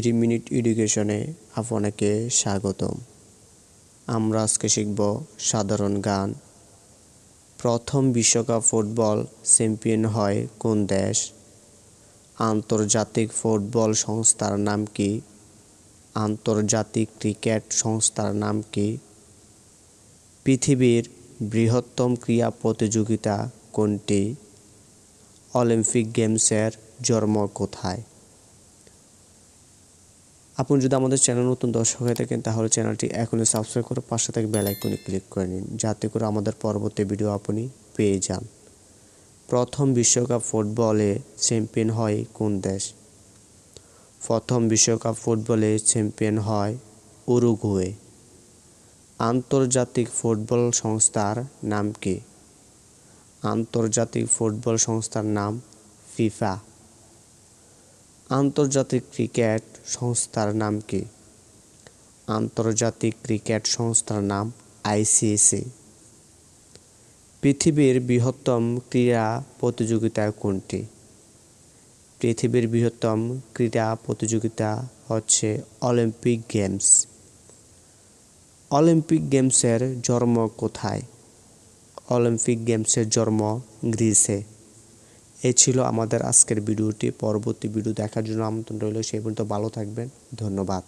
Three minute এডুকেশনে আপনাকে স্বাগতম। আমরা আজকে শিখব সাধারণ গান। প্রথম বিশ্বকাপ ফুটবল চ্যাম্পিয়ন হয় কোন দেশ? আন্তর্জাতিক ফুটবল সংস্থার নাম কি? আন্তর্জাতিক ক্রিকেট সংস্থার নাম কি? পৃথিবীর বৃহত্তম ক্রীড়া প্রতিযোগিতা কোনটি? অলিম্পিক গেমসের জন্ম কোথায়? আপনি যদি আমাদের চ্যানেল নতুন দর্শক হয়ে থাকেন, তাহলে চ্যানেলটি এখনই সাবস্ক্রাইব করে পাশে থেকে বেল আইকনে ক্লিক করে নিন, যাতে করে আমাদের পরবর্তী ভিডিও আপনি পেয়ে যান। প্রথম বিশ্বকাপ ফুটবলে চ্যাম্পিয়ন হয় কোন দেশ? প্রথম বিশ্বকাপ ফুটবলে চ্যাম্পিয়ন হয় উরুগুয়ে। আন্তর্জাতিক ফুটবল সংস্থার নাম কি? আন্তর্জাতিক ফুটবল সংস্থার নাম ফিফা। আন্তর্জাতিক ক্রিকেট সংস্থার নাম কি? আন্তর্জাতিক ক্রিকেট সংস্থার নাম আইসিসি পৃথিবীর বৃহত্তম ক্রীড়া প্রতিযোগিতা কোনটি? পৃথিবীর বৃহত্তম ক্রীড়া প্রতিযোগিতা হচ্ছে অলিম্পিক গেমস। অলিম্পিক গেমসের জন্ম কোথায়? অলিম্পিক গেমসের জন্ম গ্রিসে। এ ছিল আমাদের আজকের ভিডিওটি। পরবর্তী ভিডিও দেখার জন্য আমন্ত্রণ রইল। সেই পর্যন্ত ভালো থাকবেন। ধন্যবাদ।